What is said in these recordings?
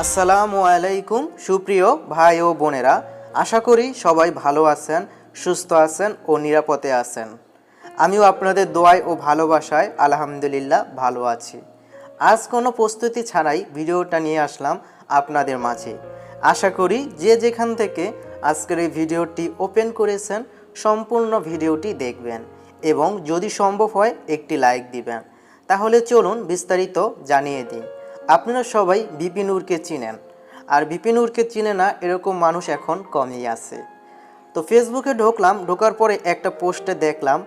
আসসালামু আলাইকুম, সুপ্রিয় ভাই ও বোনেরা। আশা করি সবাই ভালো আছেন, সুস্থ আছেন ও নিরাপদে আছেন। আমিও আপনাদের দোয়ায় ও ভালোবাসায় আলহামদুলিল্লাহ ভালো আছি। আজ কোনো প্রস্তুতি ছাড়াই ভিডিওটা নিয়ে আসলাম আপনাদের মাঝে। আশা করি যে যেখান থেকে আজকের এই ভিডিওটি ওপেন করেছেন, সম্পূর্ণ ভিডিওটি দেখবেন এবং যদি সম্ভব হয় একটি লাইক দিবেন। তাহলে চলুন বিস্তারিত জানিয়ে দিই। আপনারা সবাই বিপিনুরকে চিনেন। আর বিপিনুরকে চিনে না এরকম মানুষ এখন কমই আছে। তো ফেসবুকে ঢোকলাম, ঢোকার পরে একটা পোস্টে দেখলাম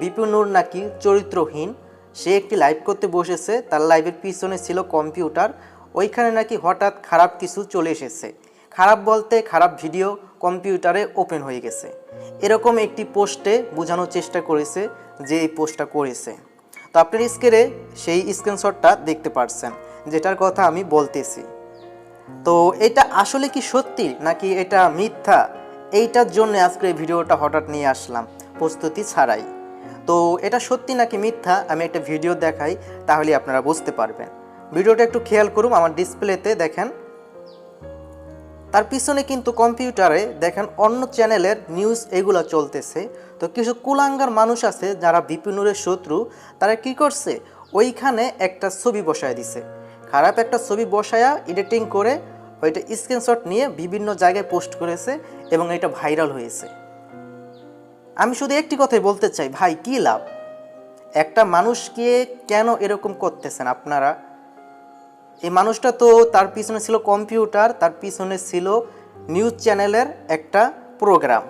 বিপিনুর নাকি চরিত্রহীন। সে একটি লাইভ করতে বসেছে, তার লাইভের পিছনে ছিল কম্পিউটার ওইখানে নাকি হঠাৎ খারাপ কিছু চলে এসেছে। খারাপ বলতে খারাপ ভিডিও কম্পিউটারে ওপেন হয়ে গেছে। এরকম একটি পোস্টে বোঝানোর চেষ্টা করেছে যে এই পোস্টটা করেছে। তো আপনার স্ক্রিনে সেই স্ক্রিনশটটা দেখতে পারছেন। যেটার কথা আমি বলতেছি। তো এটা আসলে কি সত্যি নাকি এটা মিথ্যা? এইটার জন্য আজকে এই ভিডিওটা হঠাৎ নিয়ে আসলাম, প্রস্তুতি ছাড়াই। তো এটা সত্যি নাকি মিথ্যা? আমি একটা ভিডিও দেখাই, তাহলে আপনারা বুঝতে পারবেন। ভিডিওটা একটু খেয়াল করুন, আমার ডিসপ্লেতে দেখেন। তার পিছনে কিন্তু কম্পিউটারে দেখেন অন্য চ্যানেলের নিউজ এগুলো চলতেছে। তো কিছু কুলাঙ্গার মানুষ আছে, যারা বিপিনুরের শত্রু, তারা কি করছে? ওইখানে একটা ছবি বসায় দিছে। খারাপ একটা ছবি বসায়া এডিটিং করে ওইটা স্ক্রিনশট নিয়ে বিভিন্ন জায়গায় পোস্ট করেছে এবং এটা ভাইরাল হয়েছে। আমি শুধু একটি কথাই বলতে চাই, ভাই, কী লাভ? একটা মানুষকে কেন এরকম করতেছেন আপনারা? এই মানুষটা তো তার পিছনে ছিল কম্পিউটার তার পিছনে ছিল নিউজ চ্যানেলের একটা প্রোগ্রাম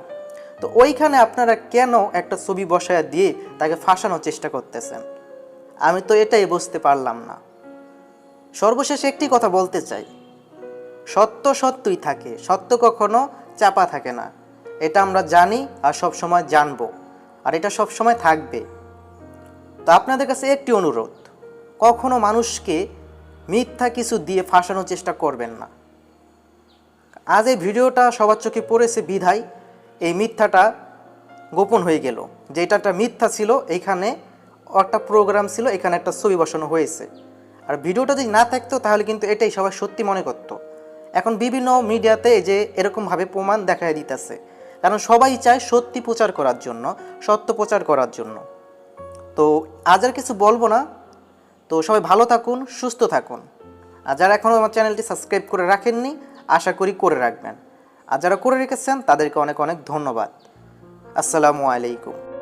তো ওইখানে আপনারা কেন একটা ছবি বসায় দিয়ে তাকে ফাঁসানোর চেষ্টা করতেছেন? আমি তো এটাই বুঝতে পারলাম না। সর্বশেষ একটি কথা বলতে চাই। সত্য সত্যই থাকে, সত্য কখনো চাপা থাকে না। এটা আমরা জানি আর সব সময় জানব, আর এটা সব সময় থাকবে। তো আপনাদের কাছে একটি অনুরোধ, কখনো মানুষকে মিথ্যা কিছু দিয়ে ফাঁসানোর চেষ্টা করবেন না। আজ এই ভিডিওটা সবার চোখে পড়েছে বিধায় এই মিথ্যাটা গোপন হয়ে গেল যেটা একটা মিথ্যা ছিল, এখানে একটা প্রোগ্রাম ছিল, এখানে একটা ছবি বসানো হয়েছে। আর ভিডিওটা যদি না থাকতো, তাহলে কিন্তু এটাই সবাই সত্যি মনে করতো। এখন বিভিন্ন মিডিয়াতে যে এরকমভাবে প্রমাণ দেখায় দিতেছে। কারণ সবাই চায় সত্যি প্রচার করার জন্য, সত্য প্রচার করার জন্য। তো আজ আর কিছু বলব না। তো সবাই ভালো থাকুন, সুস্থ থাকুন। আর যারা এখনও আমার চ্যানেলটি সাবস্ক্রাইব করে রাখেননি, আশা করি করে রাখবেন। আর যারা করে রেখেছেন, তাদেরকে অনেক অনেক ধন্যবাদ। আসসালামু আলাইকুম।